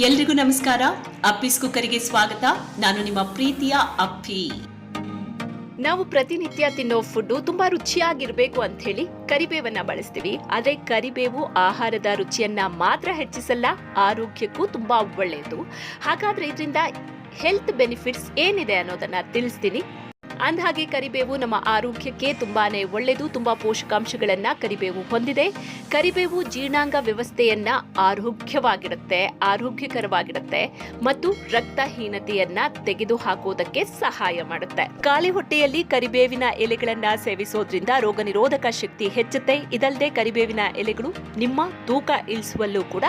ಎಲ್ರಿಗೂ ನಮಸ್ಕಾರ. ಅಪ್ಪಿಸ್ ಕುಕ್ಕರಿಗೆ ಸ್ವಾಗತ. ನಾನು ನಿಮ್ಮ ಪ್ರೀತಿಯ ಅಪ್ಪಿ. ನಾವು ಪ್ರತಿನಿತ್ಯ ತಿನ್ನೋ ಫುಡ್ ತುಂಬಾ ರುಚಿಯಾಗಿರ್ಬೇಕು ಅಂತ ಹೇಳಿ ಕರಿಬೇವನ್ನ ಬಳಸ್ತೀವಿ. ಆದ್ರೆ ಕರಿಬೇವು ಆಹಾರದ ರುಚಿಯನ್ನ ಮಾತ್ರ ಹೆಚ್ಚಿಸಲ್ಲ, ಆರೋಗ್ಯಕ್ಕೂ ತುಂಬಾ ಒಳ್ಳೆಯದು. ಹಾಗಾದ್ರೆ ಇದರಿಂದ ಹೆಲ್ತ್ ಬೆನಿಫಿಟ್ಸ್ ಏನಿದೆ ಅನ್ನೋದನ್ನ ತಿಳಿಸ್ತೀನಿ. ಅಂದಹಾಗೆ ಕರಿಬೇವು ನಮ್ಮ ಆರೋಗ್ಯಕ್ಕೆ ತುಂಬಾನೇ ಒಳ್ಳೆಯದು, ತುಂಬಾ ಪೋಷಕಾಂಶಗಳನ್ನ ಕರಿಬೇವು ಹೊಂದಿದೆ. ಕರಿಬೇವು ಜೀರ್ಣಾಂಗ ವ್ಯವಸ್ಥೆಯನ್ನ ಆರೋಗ್ಯವಾಗಿರುತ್ತೆ, ಆರೋಗ್ಯಕರವಾಗಿರುತ್ತೆ ಮತ್ತು ರಕ್ತಹೀನತೆಯನ್ನ ತೆಗೆದು ಹಾಕುವುದಕ್ಕೆ ಸಹಾಯ ಮಾಡುತ್ತೆ. ಖಾಲಿ ಹೊಟ್ಟೆಯಲ್ಲಿ ಕರಿಬೇವಿನ ಎಲೆಗಳನ್ನ ಸೇವಿಸೋದ್ರಿಂದ ರೋಗ ನಿರೋಧಕ ಶಕ್ತಿ ಹೆಚ್ಚುತ್ತೆ. ಇದಲ್ಲದೆ ಕರಿಬೇವಿನ ಎಲೆಗಳು ನಿಮ್ಮ ತೂಕ ಇಳಿಸುವಲ್ಲೂ ಕೂಡ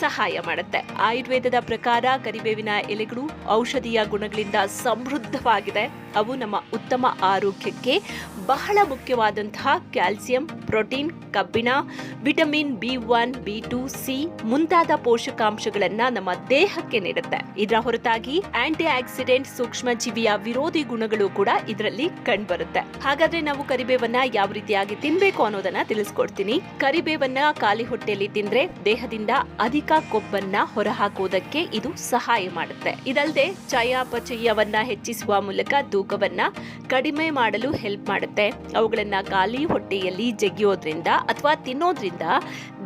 ಸಹಾಯ ಮಾಡುತ್ತೆ. ಆಯುರ್ವೇದದ ಪ್ರಕಾರ ಕರಿಬೇವಿನ ಎಲೆಗಳು ಔಷಧೀಯ ಗುಣಗಳಿಂದ ಸಮೃದ್ಧವಾಗಿದೆ. ಅವು ನಮ್ಮ ಉತ್ತಮ ಆರೋಗ್ಯಕ್ಕೆ ಬಹಳ ಮುಖ್ಯವಾದಂತಹ ಕ್ಯಾಲ್ಸಿಯಂ, ಪ್ರೋಟೀನ್, ಕಬ್ಬಿಣ, vitamin B one, B two, C ಮುಂತಾದ ಪೋಷಕಾಂಶಗಳನ್ನು ನಮ್ಮ ದೇಹಕ್ಕೆ ನೀಡುತ್ತೆ. ಇದರ ಹೊರತಾಗಿ ಆಂಟಿ ಆಕ್ಸಿಡೆಂಟ್ ಸೂಕ್ಷ್ಮ ಜೀವಿಯ ವಿರೋಧಿ ಗುಣಗಳು ಕೂಡ ಇದರಲ್ಲಿ ಕಂಡುಬರುತ್ತೆ. ಹಾಗಾದ್ರೆ ನಾವು ಕರಿಬೇವನ್ನ ಯಾವ ರೀತಿಯಾಗಿ ತಿನ್ಬೇಕು ಅನ್ನೋದನ್ನ ತಿಳಿಸ್ಕೊಡ್ತೀನಿ. ಕರಿಬೇವನ್ನ ಖಾಲಿ ಹೊಟ್ಟೆಯಲ್ಲಿ ತಿಂದ್ರೆ ದೇಹದಿಂದ ಅಧಿಕ ಕೊಬ್ಬನ್ನ ಹೊರಹಾಕುವುದಕ್ಕೆ ಇದು ಸಹಾಯ ಮಾಡುತ್ತೆ. ಇದಲ್ಲದೆ ಚಯಾಪಚಯವನ್ನ ಹೆಚ್ಚಿಸುವ ಮೂಲಕ ತೂಕವನ್ನ ಕಡಿಮೆ ಮಾಡಲು ಹೆಲ್ಪ್ ಮಾಡುತ್ತೆ. ಅವುಗಳನ್ನು ಖಾಲಿ ಹೊಟ್ಟೆಯಲ್ಲಿ ಜಗಿಯೋದ್ರಿಂದ ಅಥವಾ ತಿನ್ನೋದ್ರಿಂದ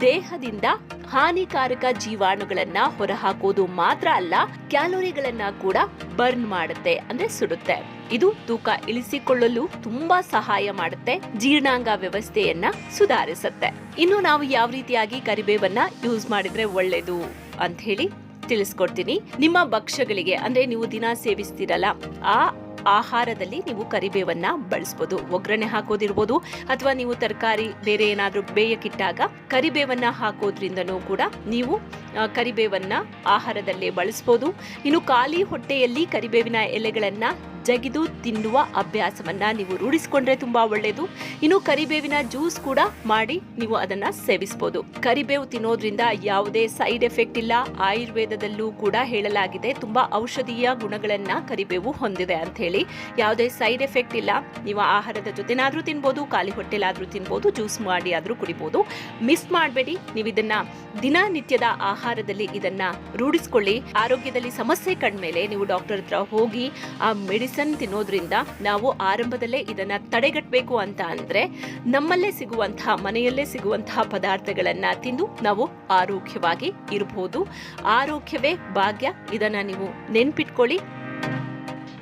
ದೇಹದಿಂದ ಹಾನಿಕಾರಕ ಜೀವಾಣುಗಳನ್ನ ಹೊರಹಾಕೋದು ಮಾತ್ರ ಅಲ್ಲ, ಕ್ಯಾಲೋರಿಗಳನ್ನ ಕೂಡ ಬರ್ನ್ ಮಾಡುತ್ತೆ ಅಂದ್ರೆ ಸುಡುತ್ತೆ. ಇದು ತೂಕ ಇಳಿಸಿಕೊಳ್ಳಲು ತುಂಬಾ ಸಹಾಯ ಮಾಡುತ್ತೆ, ಜೀರ್ಣಾಂಗ ವ್ಯವಸ್ಥೆಯನ್ನ ಸುಧಾರಿಸುತ್ತೆ. ಇನ್ನು ನಾವು ಯಾವ ರೀತಿಯಾಗಿ ಕರಿಬೇವನ್ನ ಯೂಸ್ ಮಾಡಿದ್ರೆ ಒಳ್ಳೇದು ಅಂತ ಹೇಳಿ ತಿಳಿಸ್ಕೊಡ್ತೀನಿ. ನಿಮ್ಮ ಭಕ್ಷ್ಯಗಳಿಗೆ ಅಂದ್ರೆ ನೀವು ದಿನ ಸೇವಿಸ್ತಿರಲ್ಲ, ಆ ಆಹಾರದಲ್ಲಿ ನೀವು ಕರಿಬೇವನ್ನ ಬಳಸ್ಬೋದು. ಒಗ್ಗರಣೆ ಹಾಕೋದಿರ್ಬೋದು ಅಥವಾ ನೀವು ತರಕಾರಿ ಬೇರೆ ಏನಾದರೂ ಬೇಯಕ್ಕಿಟ್ಟಾಗ ಕರಿಬೇವನ್ನ ಹಾಕೋದ್ರಿಂದನೂ ಕೂಡ ನೀವು ಕರಿಬೇವನ್ನು ಆಹಾರದಲ್ಲೇ ಬಳಸ್ಬೋದು. ಇನ್ನು ಖಾಲಿ ಹೊಟ್ಟೆಯಲ್ಲಿ ಕರಿಬೇವಿನ ಎಲೆಗಳನ್ನ ಜಗಿದು ತಿನ್ನುವ ಅಭ್ಯಾಸವನ್ನ ನೀವು ರೂಢಿಸಿಕೊಂಡ್ರೆ ತುಂಬಾ ಒಳ್ಳೆಯದು ಇನ್ನು ಕರಿಬೇವಿನ ಜ್ಯೂಸ್ ಕೂಡ ಮಾಡಿ ನೀವು ಅದನ್ನ ಸೇವಿಸ್ಬೋದು. ಕರಿಬೇವು ತಿನ್ನೋದ್ರಿಂದ ಯಾವುದೇ ಸೈಡ್ ಎಫೆಕ್ಟ್ ಇಲ್ಲ. ಆಯುರ್ವೇದದಲ್ಲೂ ಕೂಡ ಹೇಳಲಾಗಿದೆ ತುಂಬಾ ಔಷಧೀಯ ಗುಣಗಳನ್ನ ಕರಿಬೇವು ಹೊಂದಿದೆ ಅಂತ ಹೇಳಿ. ಯಾವುದೇ ಸೈಡ್ ಎಫೆಕ್ಟ್ ಇಲ್ಲ. ನೀವು ಆಹಾರದ ಜೊತೆನಾದರೂ ತಿನ್ಬೋದು, ಖಾಲಿ ಹೊಟ್ಟೆಲಾದರೂ ತಿನ್ಬೋದು, ಜ್ಯೂಸ್ ಮಾಡಿ ಆದ್ರೂ ಕುಡಿಬೋದು. ಮಿಸ್ ಮಾಡಬೇಡಿ. ನೀವು ಇದನ್ನ ದಿನನಿತ್ಯದ ಆಹಾರದಲ್ಲಿ ಇದನ್ನ ರೂಢಿಸ್ಕೊಳ್ಳಿ. ಆರೋಗ್ಯದಲ್ಲಿ ಸಮಸ್ಯೆ ಕಂಡ್ಮೇಲೆ ನೀವು ಡಾಕ್ಟರ್ ಹತ್ರ ಹೋಗಿ ಆ ಮೆಡಿಸನ್ ತಿನ್ನೋದ್ರಿಂದ ನಾವು ಆರಂಭದಲ್ಲೇ ಇದನ್ನ ತಡೆಗಟ್ಟಬೇಕು ಅಂತ ಅಂದ್ರೆ ನಮ್ಮಲ್ಲೇ ಸಿಗುವಂತಹ, ಮನೆಯಲ್ಲೇ ಸಿಗುವಂತಹ ಪದಾರ್ಥಗಳನ್ನ ತಿಂದು ನಾವು ಆರೋಗ್ಯವಾಗಿ ಇರಬಹುದು ಆರೋಗ್ಯವೇ ಭಾಗ್ಯ. ಇದನ್ನ ನೀವು ನೆನ್ಪಿಟ್ಕೊಳ್ಳಿ.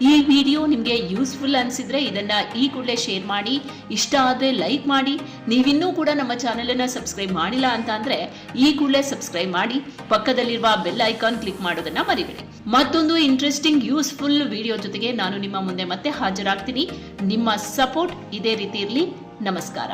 ಈ ವಿಡಿಯೋ ನಿಮಗೆ ಯೂಸ್ಫುಲ್ ಅನಿಸಿದ್ರೆ ಇದನ್ನು ಈ ಕೂಡಲೇ ಶೇರ್ ಮಾಡಿ, ಇಷ್ಟ ಆದರೆ ಲೈಕ್ ಮಾಡಿ, ನೀವಿನ್ನೂ ಕೂಡ ನಮ್ಮ ಚಾನಲನ್ನು ಸಬ್ಸ್ಕ್ರೈಬ್ ಮಾಡಿಲ್ಲ ಅಂತ ಅಂದರೆ ಈ ಕೂಡಲೇ ಸಬ್ಸ್ಕ್ರೈಬ್ ಮಾಡಿ, ಪಕ್ಕದಲ್ಲಿರುವ ಬೆಲ್ ಐಕಾನ್ ಕ್ಲಿಕ್ ಮಾಡೋದನ್ನ ಮರಿಬೇಡಿ. ಮತ್ತೊಂದು ಇಂಟ್ರೆಸ್ಟಿಂಗ್ ಯೂಸ್ಫುಲ್ ವಿಡಿಯೋ ಜೊತೆಗೆ ನಾನು ನಿಮ್ಮ ಮುಂದೆ ಮತ್ತೆ ಹಾಜರಾಗ್ತೀನಿ. ನಿಮ್ಮ ಸಪೋರ್ಟ್ ಇದೇ ರೀತಿ ಇರಲಿ. ನಮಸ್ಕಾರ.